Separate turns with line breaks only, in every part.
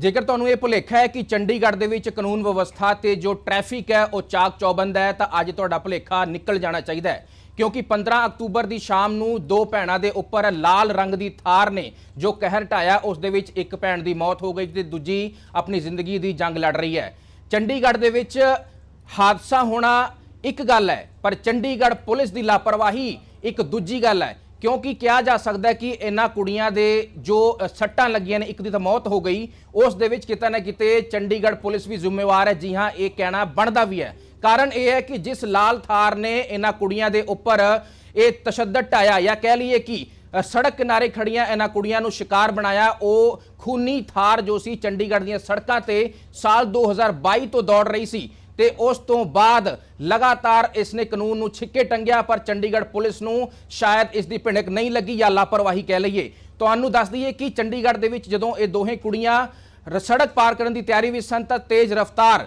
ਜੇਕਰ ਤੁਹਾਨੂੰ ਇਹ ਭੁਲੇਖਾ ਹੈ ਕਿ ਚੰਡੀਗੜ੍ਹ ਦੇ ਵਿੱਚ ਕਾਨੂੰਨ ਵਿਵਸਥਾ ਤੇ ਜੋ ਟ੍ਰੈਫਿਕ ਹੈ, ਉਹ ਚਾਕ ਚੌਬੰਦ ਹੈ, ਤਾਂ ਅੱਜ ਤੁਹਾਡਾ ਭੁਲੇਖਾ ਨਿਕਲ ਜਾਣਾ ਚਾਹੀਦਾ ਹੈ। ਕਿਉਂਕਿ 15 ਅਕਤੂਬਰ ਦੀ ਸ਼ਾਮ ਨੂੰ ਦੋ ਭੈਣਾਂ ਦੇ ਉੱਪਰ ਲਾਲ ਰੰਗ ਦੀ ਥਾਰ ਨੇ ਜੋ ਕਹਿਰ ਢਾਇਆ, ਉਸ ਦੇ ਵਿੱਚ ਇੱਕ ਭੈਣ ਦੀ ਮੌਤ ਹੋ ਗਈ ਤੇ ਦੂਜੀ ਆਪਣੀ ਜ਼ਿੰਦਗੀ ਦੀ ਜੰਗ ਲੜ ਰਹੀ ਹੈ। ਚੰਡੀਗੜ੍ਹ ਦੇ ਵਿੱਚ ਹਾਦਸਾ ਹੋਣਾ ਇੱਕ ਗੱਲ ਹੈ, ਪਰ ਚੰਡੀਗੜ੍ਹ ਪੁਲਿਸ ਦੀ ਲਾਪਰਵਾਹੀ ਇੱਕ ਦੂਜੀ ਗੱਲ ਹੈ। ਕਿਉਂਕਿ ਕਿਹਾ ਜਾ ਸਕਦਾ ਕਿ ਇਹਨਾਂ ਕੁੜੀਆਂ ਦੇ ਜੋ ਸੱਟਾਂ ਲੱਗੀਆਂ ਨੇ, ਇੱਕ ਦੀ ਤਾਂ ਮੌਤ ਹੋ ਗਈ। ਉਸ ਦੇ ਵਿੱਚ ਕਿਤੇ ਨਾ ਕਿਤੇ ਚੰਡੀਗੜ੍ਹ ਪੁਲਿਸ ਵੀ ਜ਼ਿੰਮੇਵਾਰ ਹੈ। ਜੀ ਹਾਂ, ਇਹ ਕਹਿਣਾ ਬਣਦਾ ਵੀ ਹੈ। ਕਾਰਨ ਇਹ ਹੈ ਕਿ ਜਿਸ ਲਾਲ ਥਾਰ ਨੇ ਇਹਨਾਂ ਕੁੜੀਆਂ ਦੇ ਉੱਪਰ ਇਹ ਤਸ਼ੱਦਦ ਢਾਇਆ ਜਾਂ ਕਹਿ ਲਈਏ ਕਿ ਸੜਕ ਕਿਨਾਰੇ ਖੜੀਆਂ ਇਹਨਾਂ ਕੁੜੀਆਂ ਨੂੰ ਸ਼ਿਕਾਰ ਬਣਾਇਆ, ਉਹ ਖੂਨੀ ਥਾਰ ਜੋ ਸੀ ਚੰਡੀਗੜ੍ਹ ਦੀਆਂ ਸੜਕਾਂ ਤੇ ਸਾਲ 2022 ਤੋਂ ਦੌੜ ਰਹੀ ਸੀ। ਤੇ ਉਸ ਤੋਂ ਬਾਅਦ ਲਗਾਤਾਰ ਇਸ ਨੇ ਕਾਨੂੰਨ ਨੂੰ ਛਿੱਕੇ ਟੰਗਿਆ, ਪਰ ਚੰਡੀਗੜ੍ਹ ਪੁਲਿਸ ਨੂੰ ਸ਼ਾਇਦ ਇਸ ਦੀ ਭਿਣਕ ਨਹੀਂ ਲੱਗੀ ਜਾਂ ਲਾਪਰਵਾਹੀ ਕਹਿ ਲਈਏ। ਤੁਹਾਨੂੰ ਦੱਸ ਦਈਏ ਕਿ ਚੰਡੀਗੜ੍ਹ ਦੇ ਵਿੱਚ ਜਦੋਂ ਇਹ ਦੋਹੇ ਕੁੜੀਆਂ ਸੜਕ ਪਾਰ ਕਰਨ ਦੀ ਤਿਆਰੀ ਵਿੱਚ ਸਨ ਤਾਂ ਤੇਜ਼ ਰਫ਼ਤਾਰ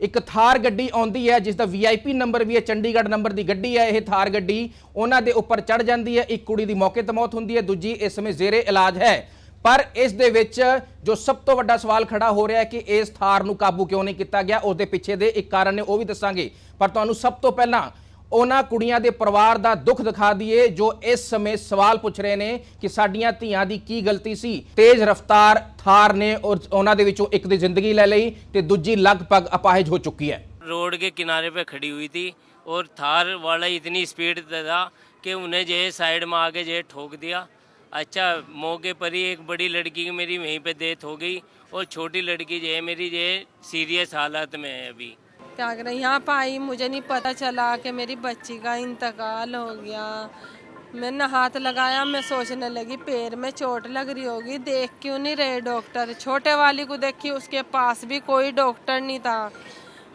ਇੱਕ ਥਾਰ ਗੱਡੀ ਆਉਂਦੀ ਹੈ, ਜਿਸ ਦਾ ਵੀਆਈਪੀ ਨੰਬਰ ਵੀ ਹੈ, ਚੰਡੀਗੜ੍ਹ ਨੰਬਰ ਦੀ ਗੱਡੀ ਹੈ ਇਹ ਥਾਰ ਗੱਡੀ। ਉਹਨਾਂ ਦੇ ਉੱਪਰ ਚੜ ਜਾਂਦੀ ਹੈ, ਇੱਕ ਕੁੜੀ ਦੀ ਮੌਕੇ ਤੇ ਮੌਤ ਹੁੰਦੀ ਹੈ, ਦੂਜੀ ਇਸ ਸਮੇਂ ਜ਼ੇਰੇ ਇਲਾਜ ਹੈ। ਪਰ ਇਸ ਦੇ ਵਿੱਚ ਜੋ ਸਭ ਤੋਂ ਵੱਡਾ ਸਵਾਲ ਖੜਾ ਹੋ ਰਿਹਾ ਹੈ ਕਿ ਇਸ ਥਾਰ ਨੂੰ ਕਾਬੂ ਕਿਉਂ ਨਹੀਂ ਕੀਤਾ ਗਿਆ ਉਸ ਦੇ ਪਿੱਛੇ ਦੇ ਇੱਕ ਕਾਰਨ ਨੇ ਉਹ ਵੀ ਦੱਸਾਂਗੇ ਪਰ ਤੁਹਾਨੂੰ ਸਭ ਤੋਂ ਪਹਿਲਾਂ ਉਹਨਾਂ ਕੁੜੀਆਂ ਦੇ ਪਰਿਵਾਰ ਦਾ ਦੁੱਖ ਦਿਖਾ ਦਈਏ ਜੋ ਇਸ ਸਮੇਂ ਸਵਾਲ ਪੁੱਛ ਰਹੇ ਨੇ ਕਿ ਸਾਡੀਆਂ ਧੀਆਂ ਦੀ ਕੀ ਗਲਤੀ ਸੀ ਤੇਜ਼ ਰਫ਼ਤਾਰ ਥਾਰ ਨੇ ਔਰ ਉਹਨਾਂ ਦੇ ਵਿੱਚੋਂ ਇੱਕ ਦੀ ਜ਼ਿੰਦਗੀ ਲੈ ਲਈ ਤੇ ਦੂਜੀ ਲਗਭਗ ਅਪਾਹਿਜ ਹੋ ਚੁੱਕੀ ਹੈ
रोड के किनारे पे खड़ी हुई थी और थार वाला इतनी स्पीड था कि उन्हें जो है साइड में आके जो है ठोक दिया अच्छा मौके पर ही एक बड़ी लड़की की मेरी वहीं पे डेथ हो गई और छोटी लड़की जो है मेरी जो है सीरियस हालत में है अभी।
क्या करें? यहाँ पे आई, मुझे नहीं पता चला कि मेरी बच्ची का इंतकाल हो गया। मैंने हाथ लगाया, मैं सोचने लगी, पैर में चोट लग रही होगी, देख क्यों नहीं रहे डॉक्टर? छोटे वाली को देखी, उसके पास भी कोई डॉक्टर नहीं था।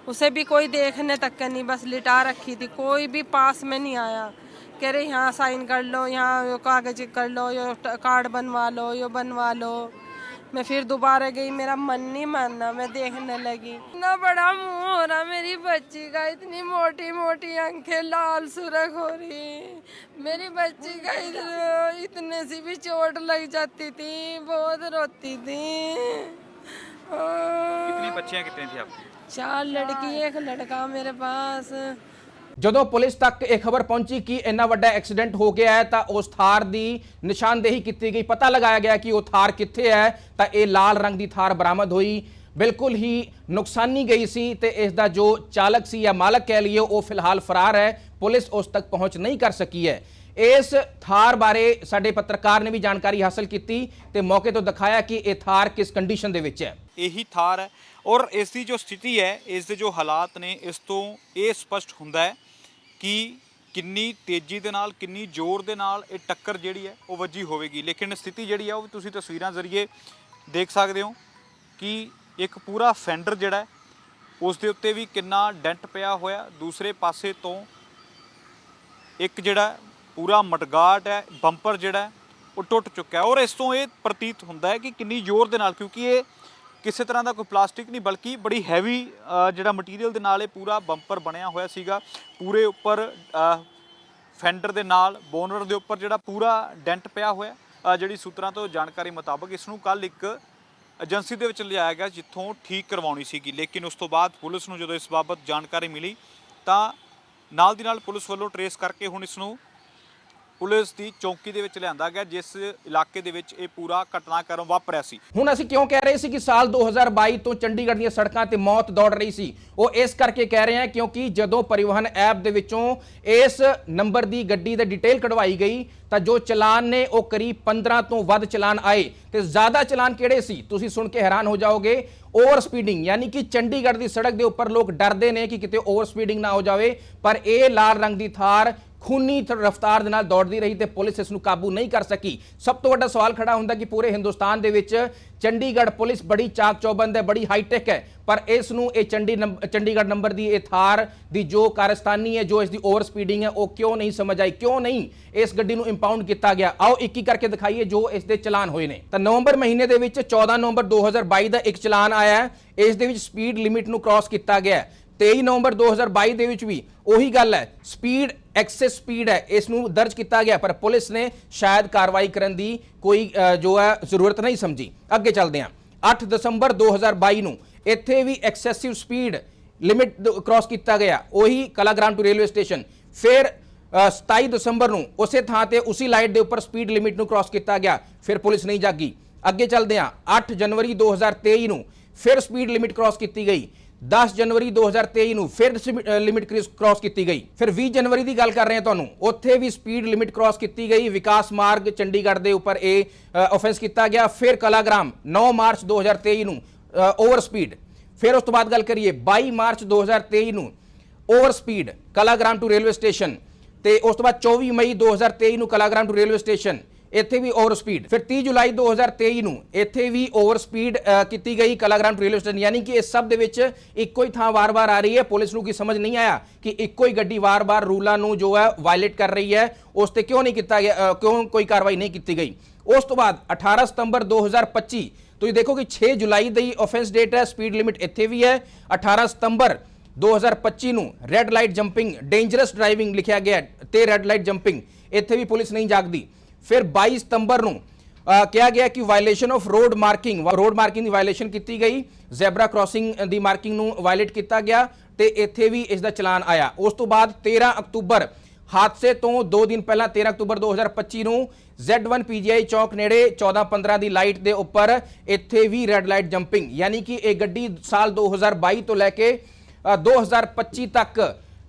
उसे भी कोई देखने तक का नहीं, बस लिटा रखी थी, कोई भी पास में नहीं आया। कह रहे यहाँ साइन कर लो यहाँ यो कागज कर लो यो ट- कार्ड बनवा लो यो बनवा लो मैं फिर दोबारा गई मेरा मन नहीं मानना मैं देखने लगी इतना बड़ा मुंह हो रहा मेरी बच्ची का इतनी मोटी मोटी आंखें लाल सुरख हो रही मेरी बच्ची का इधर- इतने सी भी चोट लग जाती थी बहुत रोती थी
कितनी बच्चियां कितनी थी आपकी
चार लड़की एक लड़का मेरे पास
ਜਦੋਂ ਪੁਲਿਸ ਤੱਕ ਇਹ ਖਬਰ ਪਹੁੰਚੀ ਕਿ ਇੰਨਾ ਵੱਡਾ ਐਕਸੀਡੈਂਟ ਹੋ ਗਿਆ ਹੈ, ਤਾਂ ਉਸ ਥਾਰ ਦੀ ਨਿਸ਼ਾਨਦੇਹੀ ਕੀਤੀ ਗਈ। ਪਤਾ ਲਗਾਇਆ ਗਿਆ ਕਿ ਉਹ ਥਾਰ ਕਿੱਥੇ ਹੈ, ਤਾਂ ਇਹ ਲਾਲ ਰੰਗ ਦੀ ਥਾਰ ਬਰਾਮਦ ਹੋਈ। ਬਿਲਕੁਲ ਹੀ ਨੁਕਸਾਨੀ ਗਈ ਸੀ ਤੇ ਇਸ ਦਾ ਜੋ ਚਾਲਕ ਸੀ ਜਾਂ ਮਾਲਕ ਕਹਿ ਲਈਏ, ਉਹ ਫਿਲਹਾਲ ਫਰਾਰ ਹੈ। ਪੁਲਿਸ ਉਸ ਤੱਕ ਪਹੁੰਚ ਨਹੀਂ ਕਰ ਸਕੀ ਹੈ। ਇਸ ਥਾਰ ਬਾਰੇ ਸਾਡੇ ਪੱਤਰਕਾਰ ਨੇ ਵੀ ਜਾਣਕਾਰੀ ਹਾਸਲ ਕੀਤੀ ਤੇ ਮੌਕੇ ਤੋਂ ਦਿਖਾਇਆ ਕਿ ਇਹ ਥਾਰ ਕਿਸ ਕੰਡੀਸ਼ਨ ਦੇ ਵਿੱਚ ਹੈ।
ਇਹੀ ਥਾਰ ਹੈ ਔਰ ਇਸ ਦੀ ਜੋ ਸਥਿਤੀ ਹੈ, ਇਸ ਦੇ ਜੋ ਹਾਲਾਤ ਨੇ, ਇਸ ਤੋਂ ਇਹ ਸਪਸ਼ਟ ਹੁੰਦਾ ਹੈ ਕਿ, ਕਿੰਨੀ ਤੇਜ਼ੀ ਦੇ ਨਾਲ, ਕਿੰਨੀ ਜ਼ੋਰ ਦੇ ਨਾਲ ਇਹ ਟੱਕਰ ਜਿਹੜੀ ਹੈ ਉਹ ਵੱਜੀ ਹੋਵੇਗੀ? ਲੇਕਿਨ ਸਥਿਤੀ ਜਿਹੜੀ ਆ, ਉਹ ਤੁਸੀਂ ਤਸਵੀਰਾਂ ਜ਼ਰੀਏ ਦੇਖ ਸਕਦੇ ਹੋ ਕਿ ਇੱਕ ਪੂਰਾ ਫੈਂਡਰ ਜਿਹੜਾ ਉਸ ਦੇ ਉੱਤੇ ਵੀ ਕਿੰਨਾ ਡੈਂਟ ਪਿਆ ਹੋਇਆ। ਦੂਸਰੇ ਪਾਸੇ ਤੋਂ ਇੱਕ ਜਿਹੜਾ ਪੂਰਾ ਮਟਗਾਟ ਹੈ ਬੰਪਰ ਜਿਹੜਾ ਉਹ ਟੁੱਟ ਚੁੱਕਾ ਔਰ ਇਸ ਤੋਂ ਇਹ ਪ੍ਰਤੀਤ ਹੁੰਦਾ ਹੈ ਕਿ ਕਿੰਨੀ ਜ਼ੋਰ ਦੇ ਨਾਲ, ਕਿਉਂਕਿ ਇਹ ਕਿਸੇ ਤਰ੍ਹਾਂ ਦਾ ਕੋਈ ਪਲਾਸਟਿਕ ਨਹੀਂ, ਬਲਕਿ ਬੜੀ ਹੈਵੀ ਜਿਹੜਾ ਮਟੀਰੀਅਲ ਦੇ ਨਾਲ ਇਹ ਪੂਰਾ ਬੰਪਰ ਬਣਿਆ ਹੋਇਆ ਸੀਗਾ। ਪੂਰੇ ਉੱਪਰ ਫੈਂਡਰ ਦੇ ਨਾਲ ਬੋਨਰ ਦੇ ਉੱਪਰ ਜਿਹੜਾ ਪੂਰਾ ਡੈਂਟ ਪਿਆ ਹੋਇਆ। ਜਿਹੜੀ ਸੂਤਰਾਂ ਤੋਂ ਜਾਣਕਾਰੀ ਮੁਤਾਬਕ ਇਸ ਨੂੰ ਕੱਲ ਇੱਕ ਏਜੰਸੀ ਦੇ ਵਿੱਚ ਲਿਜਾਇਆ ਗਿਆ ਜਿੱਥੋਂ ਠੀਕ ਕਰਵਾਉਣੀ ਸੀਗੀ। ਲੇਕਿਨ ਉਸ ਤੋਂ ਬਾਅਦ ਪੁਲਿਸ ਨੂੰ ਜਦੋਂ ਇਸ ਬਾਬਤ ਜਾਣਕਾਰੀ ਮਿਲੀ, ਤਾਂ ਨਾਲ ਦੀ ਨਾਲ ਪੁਲਿਸ ਵੱਲੋਂ ਟਰੇਸ ਕਰਕੇ ਹੁਣ ਇਸ ਨੂੰ ਪੁਲਿਸ ਦੀ ਚੌਕੀ ਦੇ ਵਿੱਚ ਲਿਆਂਦਾ ਗਿਆ, ਜਿਸ ਇਲਾਕੇ ਦੇ ਵਿੱਚ ਇਹ ਪੂਰਾ ਘਟਨਾਕ੍ਰਮ ਵਾਪਰਿਆ ਸੀ।
ਹੁਣ ਅਸੀਂ ਕਿਉਂ ਕਹਿ ਰਹੇ ਸੀ ਕਿ ਸਾਲ 2022 ਤੋਂ ਚੰਡੀਗੜ੍ਹ ਦੀਆਂ ਸੜਕਾਂ ਤੇ ਮੌਤ ਦੌੜ ਰਹੀ ਸੀ? ਉਹ ਇਸ ਕਰਕੇ ਕਹਿ ਰਹੇ ਹਾਂ ਕਿਉਂਕਿ ਜਦੋਂ ਪਰਿਵਹਨ ਐਪ ਦੇ ਵਿੱਚੋਂ ਇਸ ਨੰਬਰ ਦੀ ਗੱਡੀ ਦਾ ਡਿਟੇਲ ਕਢਵਾਈ ਗਈ, ਤਾਂ ਜੋ ਚਲਾਨ ਨੇ ਉਹ ਕਰੀਬ 15 ਤੋਂ ਵੱਧ ਚਲਾਨ ਆਏ। ਤੇ ਜ਼ਿਆਦਾ ਚਲਾਨ ਕਿਹੜੇ ਸੀ? ਤੁਸੀਂ ਸੁਣ ਕੇ ਹੈਰਾਨ ਹੋ ਜਾਓਗੇ। ਓਵਰ ਸਪੀਡਿੰਗ ਯਾਨੀ ਕਿ ਚੰਡੀਗੜ੍ਹ ਦੀ ਸੜਕ ਦੇ ਉੱਪਰ ਲੋਕ ਡਰਦੇ ਨੇ ਕਿ ਕਿਤੇ ਓਵਰ ਸਪੀਡਿੰਗ ਨਾ ਹੋ ਜਾਵੇ, ਪਰ ਇਹ ਲਾਲ ਰੰਗ ਦੀ ਥਾਰ ਖੂਨੀ ਰਫ਼ਤਾਰ ਦੇ ਨਾਲ ਦੌੜਦੀ ਰਹੀ ਤੇ ਪੁਲਿਸ ਇਸ ਨੂੰ ਕਾਬੂ ਨਹੀਂ ਕਰ ਸਕੀ। ਸਭ ਤੋਂ ਵੱਡਾ ਸਵਾਲ ਖੜਾ ਹੁੰਦਾ ਕਿ ਪੂਰੇ ਹਿੰਦੁਸਤਾਨ ਦੇ ਵਿੱਚ ਚੰਡੀਗੜ੍ਹ ਪੁਲਿਸ ਬੜੀ ਚਾਕ ਚੌਬੰਦ ਹੈ, ਬੜੀ ਹਾਈਟੈਕ ਹੈ, ਪਰ ਇਸ ਨੂੰ ਇਹ ਚੰਡੀ ਨੰਬ- ਚੰਡੀਗੜ੍ਹ ਨੰਬਰ ਦੀ ਇਹ ਥਾਰ ਦੀ ਜੋ ਕਾਰਸਤਾਨੀ ਹੈ, ਜੋ ਇਸ ਦੀ ਓਵਰ ਸਪੀਡਿੰਗ ਹੈ, ਉਹ ਕਿਉਂ ਨਹੀਂ ਸਮਝ ਆਈ? ਕਿਉਂ ਨਹੀਂ ਇਸ ਗੱਡੀ ਨੂੰ ਇੰਪਾਊਂਡ ਕੀਤਾ ਗਿਆ? ਆਓ ਇੱਕ ਇੱਕ ਕਰਕੇ ਦਿਖਾਈਏ ਜੋ ਇਸ ਦੇ ਚਲਾਨ ਹੋਏ ਨੇ। ਤਾਂ ਨਵੰਬਰ ਮਹੀਨੇ ਦੇ ਵਿੱਚ 14 ਨਵੰਬਰ 2022 ਦਾ ਇੱਕ ਚਲਾਨ ਆਇਆ ਹੈ। ਇਸ ਦੇ ਵਿੱਚ ਸਪੀਡ ਲਿਮਿਟ ਨੂੰ ਕ੍ਰਾਸ ਕੀਤਾ ਗਿਆ 23 ਨਵੰਬਰ 2022 ਦੇ ਵਿੱਚ ਵੀ ਉਹੀ ਗੱਲ ਹੈ। ਸਪੀਡ ਐਕਸੈਸ ਸਪੀਡ ਹੈ। ਇਸ ਨੂੰ ਦਰਜ ਕੀਤਾ ਗਿਆ ਪਰ ਪੁਲਿਸ ਨੇ ਸ਼ਾਇਦ ਕਾਰਵਾਈ ਕਰਨ ਦੀ ਕੋਈ ਜੋ ਹੈ ਜ਼ਰੂਰਤ ਨਹੀਂ ਸਮਝੀ। ਅੱਗੇ ਚੱਲਦੇ ਹਾਂ। 8 ਦਸੰਬਰ 2022 ਨੂੰ ਇੱਥੇ ਵੀ ਐਕਸੈਸਿਵ ਸਪੀਡ ਲਿਮਿਟ ਕ੍ਰਾਸ ਕੀਤਾ ਗਿਆ। ਉਹੀ ਕਲਾਗ੍ਰਾਮ ਟੂ ਰੇਲਵੇ ਸਟੇਸ਼ਨ। ਫਿਰ ਅ, 27 ਦਸੰਬਰ ਨੂੰ ਉਸੇ ਥਾਂ ਤੇ ਉਸੇ ਲਾਈਟ ਦੇ ਉੱਪਰ ਸਪੀਡ ਲਿਮਿਟ ਨੂੰ ਕ੍ਰਾਸ ਕੀਤਾ ਗਿਆ। ਫਿਰ ਪੁਲਿਸ ਨਹੀਂ ਜਾਗੀ। ਅੱਗੇ ਚੱਲਦੇ ਹਾਂ। 8 ਜਨਵਰੀ 2023 ਨੂੰ ਫਿਰ ਸਪੀਡ ਲਿਮਿਟ ਕ੍ਰਾਸ ਕੀਤੀ ਗਈ। 10 ਜਨਵਰੀ 2023 ਨੂੰ ਫਿਰ ਲਿਮਿਟ ਕ੍ਰਾਸ ਕੀਤੀ ਗਈ। ਫਿਰ 20 ਜਨਵਰੀ ਦੀ ਗੱਲ ਕਰ ਰਹੇ ਹਾਂ ਤੁਹਾਨੂੰ। ਉੱਥੇ ਵੀ ਸਪੀਡ ਲਿਮਿਟ ਕ੍ਰਾਸ ਕੀਤੀ ਗਈ। ਵਿਕਾਸ ਮਾਰਗ ਚੰਡੀਗੜ੍ਹ ਦੇ ਉੱਪਰ ਇਹ ਆਫੈਂਸ ਕੀਤਾ ਗਿਆ। ਫਿਰ ਕਲਾਗ੍ਰਾਮ 9 ਮਾਰਚ 2023 ਨੂੰ ਓਵਰ ਸਪੀਡ ਫਿਰ ਉਸ ਤੋਂ ਬਾਅਦ ਗੱਲ ਕਰੀਏ 22 ਮਾਰਚ 2023 ਨੂੰ over speed Kalagram to railway station ਤੇ ਉਸ ਤੋਂ ਬਾਅਦ 24 ਮਈ 2023 ਨੂੰ ਕਲਾਗ੍ਰਾਮ ਟੂ ਰੇਲਵੇ ਸਟੇਸ਼ਨ ਇੱਥੇ ਵੀ ਓਵਰ ਸਪੀਡ ਫਿਰ 30 ਜੁਲਾਈ 2023 ਨੂੰ ਇੱਥੇ ਵੀ ਓਵਰ ਸਪੀਡ ਕੀਤੀ ਗਈ ਕਲਾਗ੍ਰਾਮ ਰੇਲਵੇ ਸਟੇਸ਼ਨ ਯਾਨੀ ਕਿ ਇਸ ਸਭ ਦੇ ਵਿੱਚ ਇੱਕੋ ਹੀ ਥਾਂ ਵਾਰ-ਵਾਰ ਆ ਰਹੀ ਹੈ। ਪੁਲਿਸ ਨੂੰ ਕੀ ਸਮਝ ਨਹੀਂ ਆਇਆ ਕਿ ਇੱਕੋ ਹੀ ਗੱਡੀ ਵਾਰ-ਵਾਰ ਰੂਲਾਂ ਨੂੰ ਜੋ ਹੈ ਵਾਇਲੇਟ ਕਰ ਰਹੀ ਹੈ। ਉਸ ਤੇ ਕਿਉਂ ਨਹੀਂ ਕੀਤਾ ਗਿਆ ਕਿਉਂ ਕੋਈ ਕਾਰਵਾਈ ਨਹੀਂ ਕੀਤੀ ਗਈ? ਉਸ ਤੋਂ ਬਾਅਦ 18 ਸਤੰਬਰ 2025 ਤੁਸੀਂ ਦੇਖੋ ਕਿ 6 ਜੁਲਾਈ ਦੀ ਆਫੈਂਸ ਡੇਟ ਹੈ ਸਪੀਡ ਲਿਮਿਟ ਇੱਥੇ ਵੀ ਹੈ। 18 ਸਤੰਬਰ 2025 ਨੂੰ red light jumping dangerous driving ਲਿਖਿਆ ਗਿਆ ਹੈ ਤੇ ਰੈੱਡ ਲਾਈਟ ਜੰਪਿੰਗ ਇੱਥੇ ਵੀ ਪੁਲਿਸ ਨਹੀਂ ਜਾਗਦੀ। ਫਿਰ 22 ਸਤੰਬਰ ਨੂੰ ਕਿਹਾ ਗਿਆ ਕਿ violation of road marking road marking the violation ਕੀਤੀ ਗਈ। ਜ਼ੈਬਰਾ ਕ੍ਰਾਸਿੰਗ ਦੀ ਮਾਰਕਿੰਗ ਨੂੰ ਵਾਇਲੇਟ ਕੀਤਾ ਗਿਆ ਤੇ ਇੱਥੇ ਵੀ ਇਸ ਦਾ ਚਲਾਨ ਆਇਆ। ਉਸ ਤੋਂ ਬਾਅਦ 13 ਅਕਤੂਬਰ ਹਾਦਸੇ ਤੋਂ 2 ਦਿਨ ਪਹਿਲਾਂ 13 ਅਕਤੂਬਰ 2025 ਨੂੰ Z1 PGI ਚੌਕ ਨੇੜੇ 1415 ਦੀ ਲਾਈਟ ਦੇ ਉੱਪਰ ਇੱਥੇ ਵੀ ਰੈੱਡ ਲਾਈਟ ਜੰਪਿੰਗ ਯਾਨੀ ਕਿ ਇਹ ਗੱਡੀ ਸਾਲ 2022 ਤੋਂ ਲੈ ਕੇ ਅ, 2025 ਤੱਕ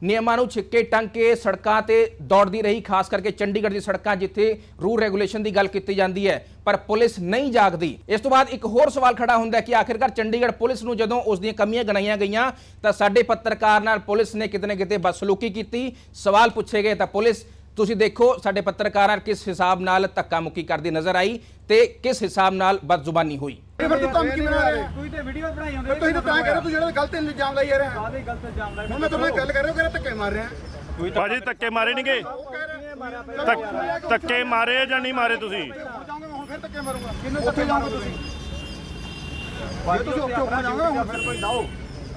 ਨਿਯਮਾਂ ਨੂੰ ਛਿੱਕੇ ਟੰਗ ਕੇ ਸੜਕਾਂ ਤੇ ਦੌੜਦੀ ਰਹੀ, ਖਾਸ ਕਰਕੇ ਚੰਡੀਗੜ੍ਹ ਦੀ ਸੜਕਾਂ ਜਿੱਥੇ ਰੂਲ ਰੈਗੂਲੇਸ਼ਨ ਦੀ ਗੱਲ ਕੀਤੀ ਜਾਂਦੀ ਹੈ, ਪਰ ਪੁਲਿਸ ਨਹੀਂ ਜਾਗਦੀ। ਇਸ ਤੋਂ ਬਾਅਦ ਇੱਕ ਹੋਰ ਸਵਾਲ ਖੜਾ ਹੁੰਦਾ ਕਿ ਆਖਿਰਕਾਰ ਚੰਡੀਗੜ੍ਹ ਪੁਲਿਸ ਨੂੰ ਜਦੋਂ ਉਸ ਦੀਆਂ ਕਮੀਆਂ ਗਣਾਈਆਂ ਗਈਆਂ, ਤਾਂ ਸਾਡੇ ਪੱਤਰਕਾਰ ਨਾਲ ਪੁਲਿਸ ਨੇ ਕਿਤੇ ਨਾ ਕਿਤੇ ਬਦਸਲੂਕੀ ਕੀਤੀ। ਸਵਾਲ ਪੁੱਛੇ ਗਏ ਤਾਂ ਪੁਲਿਸ, ਤੁਸੀਂ ਦੇਖੋ ਸਾਡੇ ਪੱਤਰਕਾਰਾਂ ਕਿਸ ਹਿਸਾਬ ਨਾਲ ਧੱਕਾ ਮੁੱਕੀ ਕਰਦੀ ਨਜ਼ਰ ਆਈ ਤੇ ਕਿਸ ਹਿਸਾਬ ਨਾਲ ਬਦਜ਼ੁਬਾਨੀ ਹੋਈ।
ਇਹ ਫਿਰ ਤੂੰ ਧਮਕੀ ਬਣਾ ਰਿਹਾ?
ਤੁਸੀਂ ਤੇ ਵੀਡੀਓ ਬਣਾਈ ਹੁੰਦੇ
ਤੁਸੀਂ ਤਾਂ ਤਾਂ ਕਹਿ ਰਹੇ ਤੂੰ ਜਿਹੜਾ ਗਲਤ ਇਲਜ਼ਾਮ ਲਾਈ ਜਾ ਰਿਹਾ।
ਕਾਹਦੇ ਗਲਤ ਇਲਜ਼ਾਮ ਲਾਏ।
ਹੁਣ ਮੈਂ ਤੁਹਾਡੇ ਨਾਲ ਗੱਲ ਕਰ ਰਿਹਾ ਕਿ ਧੱਕੇ ਮਾਰ ਰਿਹਾ।
ਭਾਜੀ ਧੱਕੇ ਮਾਰੇ ਨਹੀਂਗੇ
ਉਹ
ਧੱਕੇ ਮਾਰੇ ਜਾਂ ਨਹੀਂ ਮਾਰੇ ਤੁਸੀਂ?
ਜਾਓਗੇ ਮੈਂ ਹੁਣ ਫਿਰ ਧੱਕੇ ਮਾਰੂੰਗਾ। ਕਿੰਨੇ ਧੱਕੇ ਜਾਓਗੇ ਤੁਸੀਂ? ਜੇ ਤੁਸੀਂ ਉੱਥੇ ਉੱਪਰ ਜਾਓਗੇ ਹੁਣ
ਫਿਰ ਕੋਈ ਲਾਓ।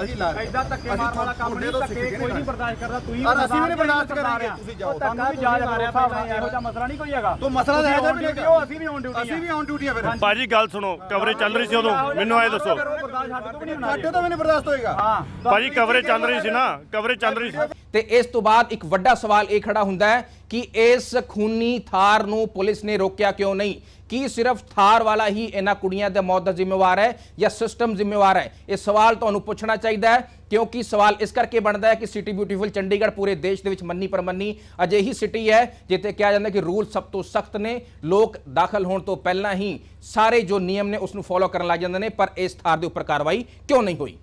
ਅਸੀਂ ਲਾ ਰਹੇ
ਐਦਾਂ ਧੱਕੇ ਮਾਰਨ ਵਾਲਾ ਕੰਮ ਨਹੀਂ ਧੱਕੇ ਕੋਈ ਨਹੀਂ ਬਰਦਾਸ਼ਤ ਕਰਦਾ ਤੁਸੀਂ
ਅਸੀਂ ਵੀ ਨਹੀਂ ਬਰਦਾਸ਼ਤ ਕਰਾਂਗੇ, ਤੁਸੀਂ ਜਾਓ।
ਤੁਹਾਨੂੰ ਵੀ ਜਾਜ ਮਾਰਿਆ ਪਿਆ ਇਹੋ ਜਿਹਾ ਮਸਲਾ ਨਹੀਂ ਕੋਈ ਹੈਗਾ।
ਤੋ ਮਸਲਾ ਤਾਂ ਹੈ
ਡਿਊਟੀ ਉਹ ਅਸੀਂ ਵੀ ਔਨ ਡਿਊਟੀ
ਅਸੀਂ ਵੀ ਔਨ ਡਿਊਟੀ ਆ ਫਿਰ।
ਭਾਜੀ ਗੱਲ ਸੁਣੋ ਕਵਰੇਜ ਚੱਲ ਰਹੀ ਸੀ ਉਦੋਂ। ਮੈਨੂੰ ਐ ਦੱਸੋ।
ਬਰਦਾਸ਼ਤ ਸਾਡੇ ਤੋਂ ਵੀ ਨਹੀਂ ਹੋਣਾ
ਸਾਡੇ ਤੋਂ ਵੀ ਨਹੀਂ ਬਰਦਾਸ਼ਤ ਹੋਏਗਾ।
ਹਾਂ
ਭਾਜੀ ਕਵਰੇਜ ਚੱਲ ਰਹੀ ਸੀ ਨਾ? ਕਵਰੇਜ ਚੱਲ ਰਹੀ ਸੀ।
ਤੇ ਇਸ ਤੋਂ ਬਾਅਦ ਇੱਕ ਵੱਡਾ ਸਵਾਲ ਇਹ ਖੜਾ ਹੁੰਦਾ ਹੈ ਕਿ ਇਸ ਖੂਨੀ ਥਾਰ ਨੂੰ ਪੁਲਿਸ ਨੇ ਰੋਕਿਆ ਕਿਉਂ ਨਹੀਂ? ਕੀ ਸਿਰਫ ਥਾਰ ਵਾਲਾ ਹੀ ਇਹਨਾਂ ਕੁੜੀਆਂ ਦੇ ਮੌਤ ਦਾ ਜ਼ਿੰਮੇਵਾਰ ਹੈ ਜਾਂ ਸਿਸਟਮ ਜ਼ਿੰਮੇਵਾਰ ਹੈ? ਇਹ ਸਵਾਲ ਤੁਹਾਨੂੰ ਪੁੱਛਣਾ ਚਾਹੀਦਾ ਹੈ, ਕਿਉਂਕਿ ਸਵਾਲ ਇਸ ਕਰਕੇ ਬਣਦਾ ਹੈ ਕਿ ਸਿਟੀ ਬਿਊਟੀਫੁਲ ਚੰਡੀਗੜ੍ਹ ਪੂਰੇ ਦੇਸ਼ ਦੇ ਵਿੱਚ ਮੰਨੀ ਪਰਮੰਨੀ ਅਜਿਹੀ ਸਿਟੀ ਹੈ, ਜਿੱਥੇ ਕਿਹਾ ਜਾਂਦਾ ਕਿ ਰੂਲ ਸਭ ਤੋਂ ਸਖਤ ਨੇ, ਲੋਕ ਦਾਖਲ ਹੋਣ ਤੋਂ ਪਹਿਲਾਂ ਹੀ ਸਾਰੇ ਜੋ ਨਿਯਮ ਨੇ ਉਸ ਨੂੰ ਫੋਲੋ ਕਰਨ ਲੱਗ ਜਾਂਦੇ ਨੇ, ਪਰ ਇਸ ਥਾਰ ਦੇ ਉੱਪਰ ਕਾਰਵਾਈ ਕਿਉਂ ਨਹੀਂ ਹੋਈ?